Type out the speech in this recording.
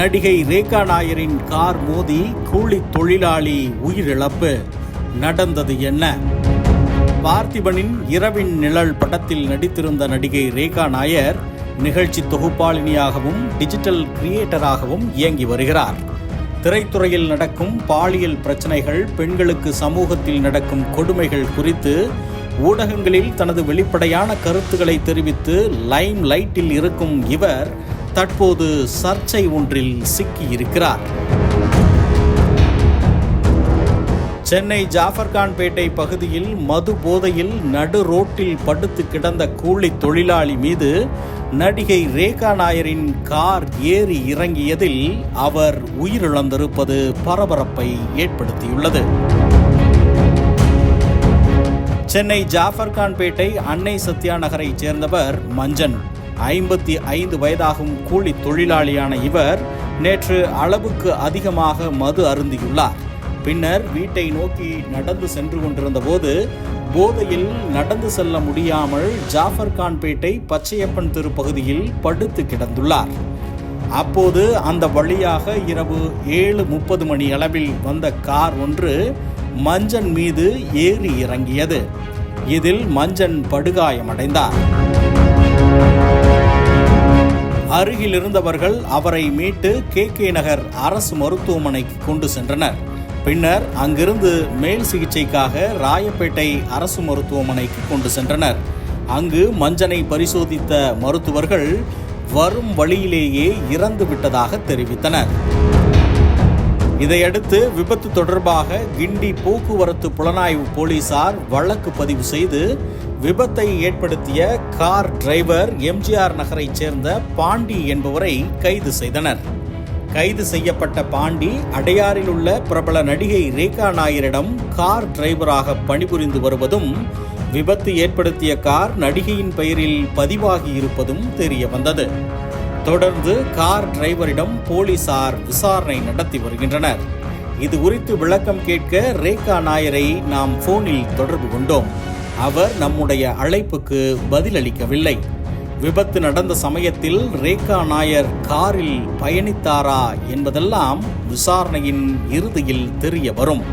நடிகை ரேகா நாயரின் கார் மோதி கூலி தொழிலாளி உயிரிழப்பு. நடந்தது என்ன? பார்த்திபனின் இரவின் நிழல் படத்தில் நடித்திருந்த நடிகை ரேகா நாயர் நிகழ்ச்சி தொகுப்பாளினியாகவும் டிஜிட்டல் கிரியேட்டராகவும் இயங்கி வருகிறார். திரைத்துறையில் நடக்கும் பாலியல் பிரச்சனைகள் பெண்களுக்கு சமூகத்தில் நடக்கும் கொடுமைகள் குறித்து ஊடகங்களில் தனது வெளிப்படையான கருத்துக்களை தெரிவித்து லைம் லைட்டில் இருக்கும் இவர் தற்போது சர்ச்சை ஒன்றில் சிக்கியிருக்கிறார். சென்னை ஜாஃபர்கான்பேட்டை பகுதியில் மது போதையில் நடு ரோட்டில் படுத்து கிடந்த கூலி தொழிலாளி மீது நடிகை ரேகா நாயரின் கார் ஏறி இறங்கியதில் அவர் உயிரிழந்திருப்பது பரபரப்பை ஏற்படுத்தியுள்ளது. சென்னை ஜாஃபர்கான்பேட்டை அன்னை சத்யா நகரைச் சேர்ந்தவர் மஞ்சன். ஐம்பத்தி ஐந்து வயதாகும் கூலி தொழிலாளியான இவர் நேற்று அளவுக்கு அதிகமாக மது அருந்தியுள்ளார். பின்னர் வீட்டை நோக்கி நடந்து சென்று கொண்டிருந்த போது போதையில் நடந்து செல்ல முடியாமல் ஜாஃபர்கான்பேட்டை பச்சையப்பன் தெரு பகுதியில் படுத்து கிடந்துள்ளார். அப்போது அந்த வழியாக இரவு ஏழு முப்பது மணி அளவில் வந்த கார் ஒன்று மஞ்சன் மீது ஏறி இறங்கியது. இதில் மஞ்சன் படுகாயமடைந்தார். அருகில் இருந்தவர்கள் அவரை மீட்டு கே கே நகர் அரசு மருத்துவமனைக்கு கொண்டு சென்றனர். பின்னர் அங்கிருந்து மேல் சிகிச்சைக்காக ராயப்பேட்டை அரசு மருத்துவமனைக்கு கொண்டு சென்றனர். அங்கு மஞ்சனை பரிசோதித்த மருத்துவர்கள் வரும் வழியிலேயே இறந்து விட்டதாக தெரிவித்தனர். இதையடுத்து விபத்து தொடர்பாக கிண்டி போக்குவரத்து புலனாய்வு போலீசார் வழக்கு பதிவு செய்து விபத்தை ஏற்படுத்திய கார் டிரைவர் எம்ஜிஆர் நகரைச் சேர்ந்த பாண்டி என்பவரை கைது செய்தனர். கைது செய்யப்பட்ட பாண்டி அடையாறில் உள்ள பிரபல நடிகை ரேகா நாயரிடம் கார் டிரைவராக பணிபுரிந்து வருவதும் விபத்து ஏற்படுத்திய கார் நடிகையின் பெயரில் பதிவாகி இருப்பதும் தெரிய வந்தது தொடர்ந்து கார் டிரைவரிடம் போலீசார் விசாரணை நடத்தி வருகின்றனர். இது குறித்து விளக்கம் கேட்க ரேகா நாயரை நாம் போனில் தொடர்பு கொண்டோம். அவர் நம்முடைய அழைப்புக்கு பதிலளிக்கவில்லை. விபத்து நடந்த சமயத்தில் ரேகா நாயர் காரில் பயணித்தாரா என்பதெல்லாம் விசாரணையின் இறுதியில் தெரிய வரும்.